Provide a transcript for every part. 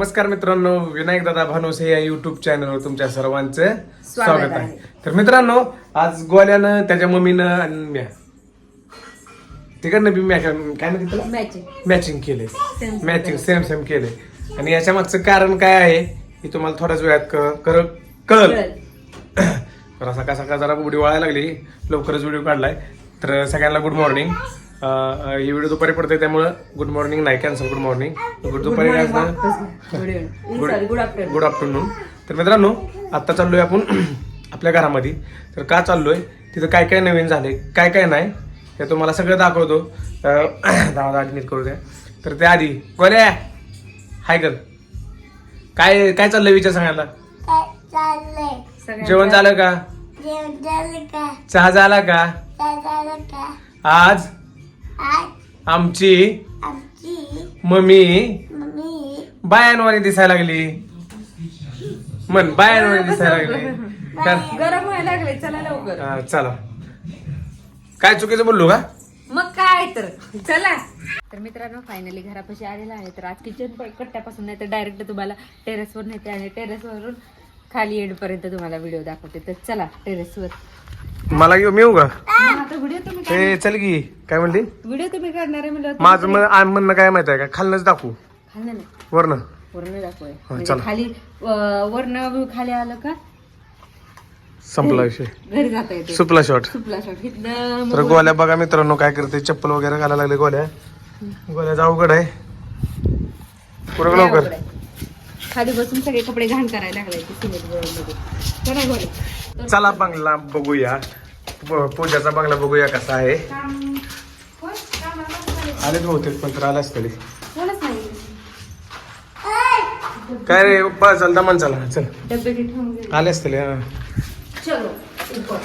नमस्कार मित्रांनो विनायक दादा भानोसे या युट्यूब चॅनलवर तुमच्या सर्वांचं स्वागत आहे. तर मित्रांनो आज गोल्यानं त्याच्या मम्मीनं आणि म्या. तिकडनं बी मॅ काय म्हणते त्याला मॅचिंग मॅचिंग केले मॅचिंग सेम सेम केले आणि याच्या मागचं कारण काय आहे हे तुम्हाला थोड्याच वेळात क- कर- कळल. तर सकाळ सकाळ जरा व्हिडिओ वाळायला लागली. लवकरच व्हिडिओ काढलाय. तर सगळ्यांना गुड मॉर्निंग ही व्हिडिओ दुपारी पडते त्यामुळं गुड मॉर्निंग नाही कॅन्सल गुड मॉर्निंग गुड दुपारी काय गुड आफ्टरनून गुड आफ्टरनून तर मित्रांनो आत्ता चाललोय आपण आपल्या घरामध्ये. तर का चाललोय? तिथं काय काय नवीन झाले काय काय नाही? हे तुम्हाला सगळं दाखवतो. दहा दहा नीट करू द्या. तर त्या आधी गोल्या हाय कर. काय काय चाललंय विचार सांगायला? जेवण झालं का? जेवण झालं का? चहा झाला का? आज? आमची आमची मम्मी मम्मी बायांवानी दिसायला लागली. मन बायांवानी दिसायला लागली. का- गरम व्हायला लागले चला लवकर. हा, चला. काय चुकीचं बोललो का? मग काय तर चला. तर मित्रांनो फायनली घरापाशी आलेला आहे. तर आज किचन कट्ट्यापासून नाही तर डायरेक्ट तुम्हाला टेरेसवर नेते आणि टेरेसवरून खाली येडपर्यंत तुम्हाला व्हिडिओ दाखवते. तर चला टेरेसवर मला घेऊ मी येऊ का? आता व्हिडिओ तुम्ही काय ए चल की. काय म्हणली? व्हिडिओ तुम्ही करणार आहे म्हणलं माझं मन- आ- म्हणणं काय माहिती आहे का? खालनच दाखवू. खाल्लं नाही. वरनं. वरण दाखवूया. हा, म्हणजे चला. खाली अं, वरनं खाली आलं का? संपला विषय. घरी जाता येते. सुपला शॉट सुपला शॉट इथनं तर गोल्या बघा मित्रांनो काय करते. चप्पल वगैरे घालायला लागले गोल्या. गोल्याचा अवघड आहे. पुरं लवकर. खाली बसून सगळे कपडे घाण करायला लागले सिमेंटमध्ये. चला बंगला बघूया. प- पूजाचा बंगला बघूया कसा आहे. आलेच बहुतेक पण तर आलाच तरी. काय रे बस चल दमन चला चल. हा. चलो ऊपर.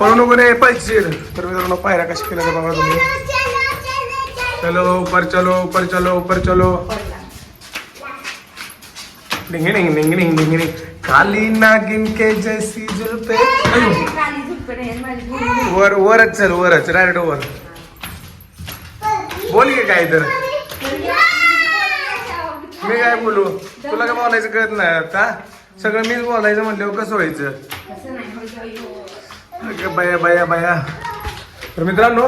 पळू नको रे पैसे. तर मित्रांनो पायऱ्या कशा केल्या बघा तुम्ही. चलो ऊपर चलो ऊपर चलो ऊपर चलो. डिंग डिंग डिंग डिंग डिंग डिंग काली नागिन के जैसी जुल्फे वर वरच चल वरच डायरेक्ट वर बोल गे काय तर मी काय बोलू तुला काय बोलायचं कळत नाही आता सगळं मीच बोलायचं म्हणल्यावर कसं व्हायचं असं बाया बाया बाया तर मित्रांनो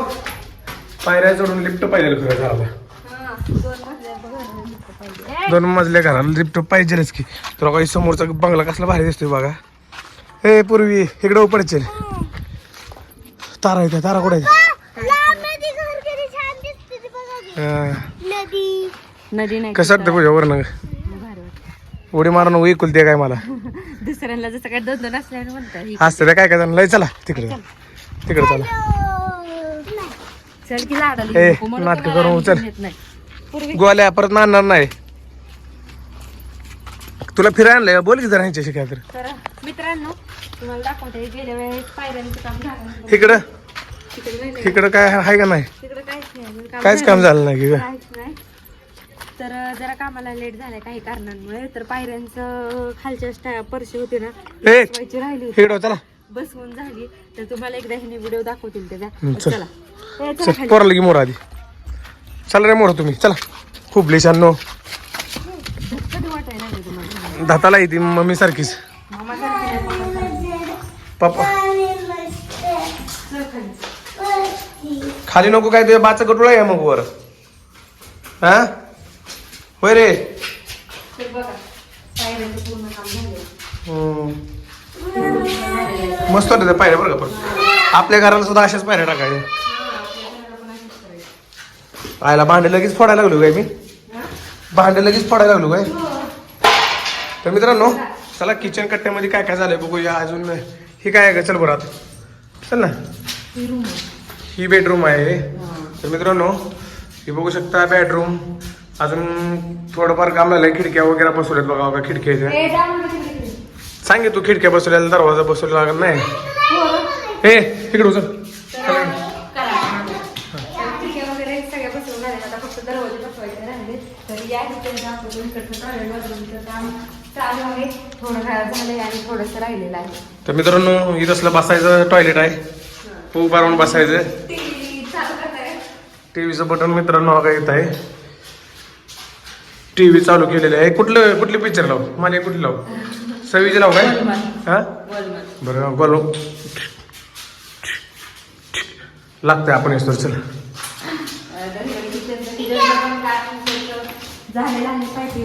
पायऱ्या चढून लिफ्ट पाहिजे खरं घराला हा, दोन मजल्या बघा ना, झुप्पं पाहिजे. ए, दोन मजल्या घराला लिफ्ट पाहिजेच की. तुला काही समोरचा बंगला कसला भारी दिसतोय बघा. हे पूर्वी इकडे पडचेल तारा येते तारा कुठे नदी ती नाही कसं वाटतं पूजा वाटतं. उडी मारून उईकुल दे काय मला. दुसऱ्यांना जसं काय दोन दोन असल्याने म्हणतात ही. हसते ते काय काय लय चला तिकडे. तिकडे चला. चल की म्हणून नाटकं कोणाला करू, आम्ही चल. गोल्या परत नाणणार नाही. तुला फिरायला बोल की जरा ह्यांच्याशी काय तर तर मित्रांनो तुम्हाला दाखवते गेल्या वेळेस पायऱ्यांचं काम झालं इकडं? तिकडे नाही. इकडं काय आहे का नाही? तिकडे काहीच नाही अजून काम काहीच काम झालं. नाही की गं? काहीच नाही. तर जरा कामाला लेट झालंय काही कारणांमुळे. तर पायऱ्यांचं खालच्या स्टा परशी होते ना ए! बसवायची राहिली होती. इकडं चला. बसवून झाली. तर तुम्हाला एकदा ह्याने व्हिडिओ दाखवतील त्याचा. चल. चला. ए, चला चल खाली. पोराला की मोर आधी. चला रे मोर तुम्ही. चला. खूप लिशांनो. धाताला दाताला येते मम्मी सारखीच पप्पा. खाली. नको काय तुझ्या बाचा गटुळा आहे मग वर. हा? होय रे. मस्त बघा त्या मस्त वाटत पायऱ्या बरं का पण. आपल्या घराला सुद्धा अशाच पायऱ्या टाकायच्या. आयला भांडे लगेच फोडायला लागलो काय मी? भांडे लगेच फोडायला लागलो काय? तर मित्रांनो चला किचन कट्ट्यामध्ये काय काय झालंय बघूया अजून. ही काय आहे का चल बरं आता. चल ना. ही रूम ही बेडरूम आहे. तर मित्रांनो ही बघू शकता बेडरूम अजून थोडंफार काम झालंय खिडक्या वगैरे बसवल्यात बघा बघा तिकडे तिकडे. सांगे तू खिडक्या बसवलेला दरवाजा बसवला लागत नाही. हे. इकडे उचल. तर चालू आहे. थोडं झालंय आणि थोडंसं राहिलेलं आहे. मित्रांनो इथं असलं बसायचं टॉयलेट आहे. उभा राहून बसायचं. टीव्ही चालू करताय टीव्हीचं बटन मित्रांनो काय येत आहे. टीव्ही चालू केलेलं आहे. कुठलं कुठली पिक्चर लाव? मला कुठली लाव? सवीची लाव काय? हा? बरं बोलो. लागतंय आपण येतो चला. झालेलं आहे. पायपी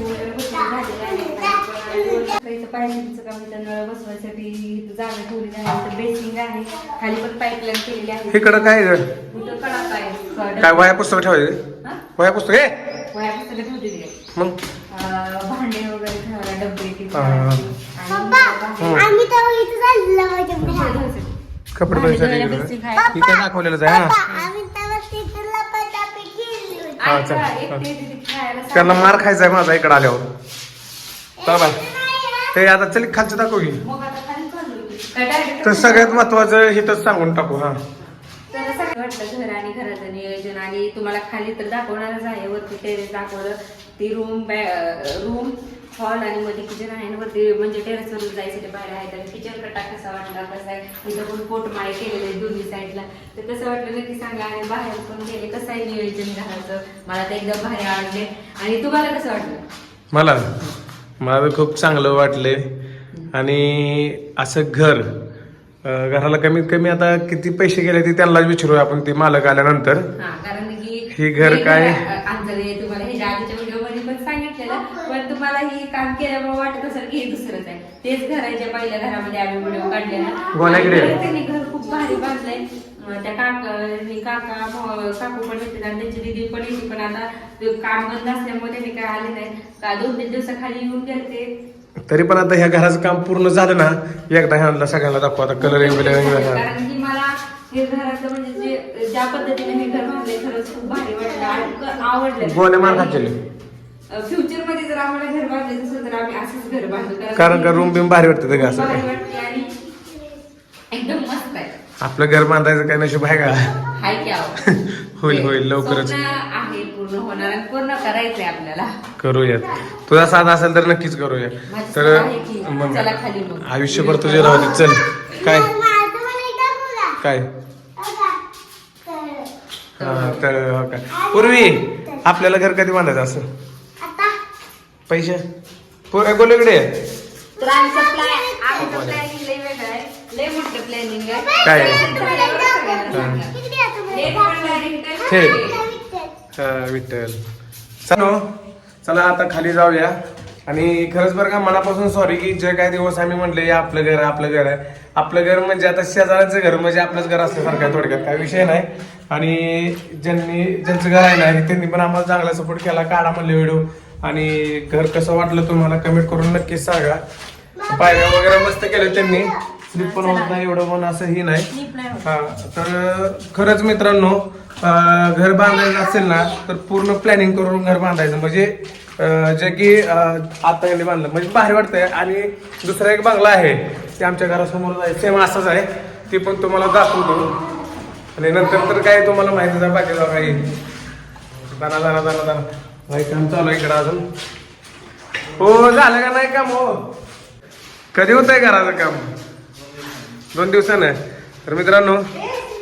पायपीचं काम इथं नळ बसवायसाठी इथं जागा ठेवलेली आहे इथं बेसिंग आहे खाली पण पाईपलाईन केलेली आहे इकडं काय ग? कुठं काय वया पुस्तक ठेवायचे हा? वया पुस्तक आहे वह्या पुस्तकं ठेवलेली आहे मग अं, भांडे वगैरे ठेवायला हा. पप्पा आम्ही तेव्हा इथं चाललेलो कपडे भांडे धुवायला इकडं. बेसिंग आहे. ही काय दाखवलेलंच आहे पप्पा ना आम्ही तेव्हा तिथं लपाटापी खेळली होती. हा, ऐका, चल. एकटे तिथे खेळायला त्यांना. मार खायचा आहे माझा इकडे आल्यावर बाय ना. ते आता चल खालचं दाखव की. तर सगळ्यात महत्वाचं हिथंच सांगून टाकू हा. तर सगळं वाटलं घर आणि घराचं नियोजन आणि तुम्हाला खाली तर दाखवणारच आहे वरती टेरेस दाखवलं. ती रूम रूम हॉल आणि मध्ये किचन आहे आणि वरती म्हणजे टेरेस वरून जायसाठी बाहेर आहे. तर किचन कटा कसा वाटला कसा आहे. तिथं पण पोटमाळे केलेले आहेत दोन्ही साईडला तर कसं वाटलं नक्की सांगा आणि बाहेर पण गेले कसं आहे नियोजन घराचं? मला तर एकदम भारी आवडले. आणि तुम्हाला कसं वाटलं? मला? मला तर खूप चांगलं वाटले आणि असं घर घराला कमीत कमी आता किती पैसे गेले ते त्यांनाच विचारूया आपण ते मालक आल्यानंतर हा कारण की हे घर काय? तुम्हाला हे आधीच्या व्हिडिओमध्ये पण तुम्हाला हे काम केल्यामुळे वाटत असेल की हे दुसरंच आहे. तेच घर आहे जे पहिल्या घरामध्ये आम्ही व्हिडिओ काढलेला. त्यांनी घर खूप भारी बांधलंय. त्या काका हे काका काकू पण येते आणि त्यांची दिदी पण येते. पण आता काम बंद असल्यामुळे त्यांनी काय आले नाही. का दोन तीन दिवसाखाली येऊन गेले तरी पण आता ह्या घराचं काम पूर्ण झालं ना एकदा ह्यांना सगळ्यांना दाखवू. आता कलर कारण की मला हे घराचं म्हणजे जे ज्या पद्धतीने हे घर बांधलंय खरंच खूप भारी वाटलं. आवडलं. गोल्या मार फ्युचरमध्ये जर आम्हाला घर बांधायचं असेल तर आम्ही असंच घर बांधू. कारण का रूम बिम भारी वाटतं ते खूप असं भारी वाटते आणि एकदम मस्त आहे. आपलं घर बांधायचं काय नशीब आहे का? हाय की आहो. होईल, होईल, लवकरच. स्वप्न आहे पूर्ण होणार आणि पूर्ण करायचंय आपल्याला. करूयात. तुझा साथ असेल तर नक्कीच करूया माझी तर साथ आहे की. मग चला खाली मग. आयुष्यभर तुझे राहू दे. चल. काय. काय? हा, तर हो काय पूर्वी आपल्याला घर कधी बांधायचं असं? पैसे? गोलीकडे तर आमचं प्लॅन आमचं प्लॅनिंग लय वेगळं आहे. लय मोठं प्लॅनिंग आहे. काय? हे. विठ्ठल. चलो चला आता खाली जाऊया. आणि खरंच बरं का मनापासून सॉरी की जे काही दिवस आम्ही म्हटले "हे आपलं घर आहे, आपलं घर आहे. आपलं घर म्हणजे आता शेजाऱ्यांचं घर म्हणजे आपलंच घर असल्यासारखं आहे थोडक्यात. काही विषय नाही. आणि ज्यांनी ज्यांचं घर आहे ना त्यांनी पण आम्हाला चांगला सपोर्ट केला. काढा म्हणले व्हिडिओ. आणि घर कसं वाटलं तुम्हाला कमेंट करून नक्कीच सांगा. पायऱ्या वगैरे मस्त केलं त्यांनी. स्लिप पण होत नाही एवढं पण असंही नाही नाही. हा तर खरंच मित्रांनो घर बांधायचं असेल ना तर पूर्ण प्लॅनिंग करून घर बांधायचं. म्हणजे जे की आता बांधलं. म्हणजे बाहेर वाटतंय. आणि दुसरा एक बंगला आहे ते आमच्या घरासमोर आहे. सेम असाच आहे. ते पण तुम्हाला दाखवतो. आणि नंतर तर काय तुम्हाला माहिती आहे बाकी काही दाना दाना दाना दाना. भाई काम चालू आहे इकडं अजून? हो झालं का नाही काम हो? कधी होत आहे घराचं काम? दोन दिवसानं. तर मित्रांनो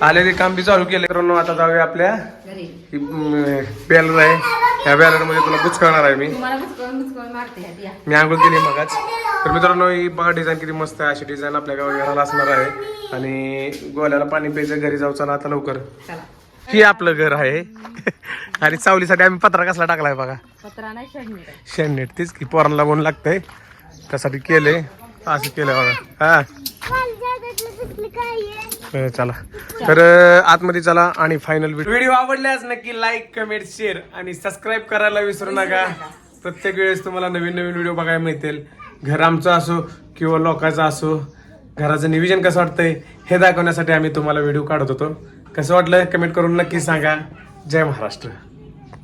आलेले काम बी चालू केले मित्रांनो आता जाऊया आपल्या घरी. बॅलर आहे. ह्या बॅलरमध्ये तुला बुचकळणार आहे मी. मी आंघोळ केली मगाच. तर मित्रांनो ही बघा डिझाईन किती मस्त आहे. अशी डिझाईन आपल्या गावात घराला असणार आहे. आणि गोल्याला पाणी प्यायचं घरी जाऊ चला आता लवकर. चला. ही आपलं घर आहे. आणि सावलीसाठी आम्ही पत्रा कसला टाकलाय बघा. पत्रा नाही तीच की पोरांना बोन लागतंय. त्यासाठी केले. असं केलं बघा. हा. चला. तर आतमध्ये चला आणि फायनल व्हिडिओ आवडल्यास नक्की लाईक कमेंट शेअर आणि सबस्क्राईब करायला विसरू नका. प्रत्येक वेळेस तुम्हाला नवीन नवीन व्हिडिओ बघायला मिळतील. घर आमचं असो किंवा लोकांचं असो घराचं नियोजन कसं वाटतंय हे दाखवण्यासाठी आम्ही तुम्हाला व्हिडिओ काढत होतो. कसं वाटलं? कमेंट करून नक्की सांगा. जय महाराष्ट्र.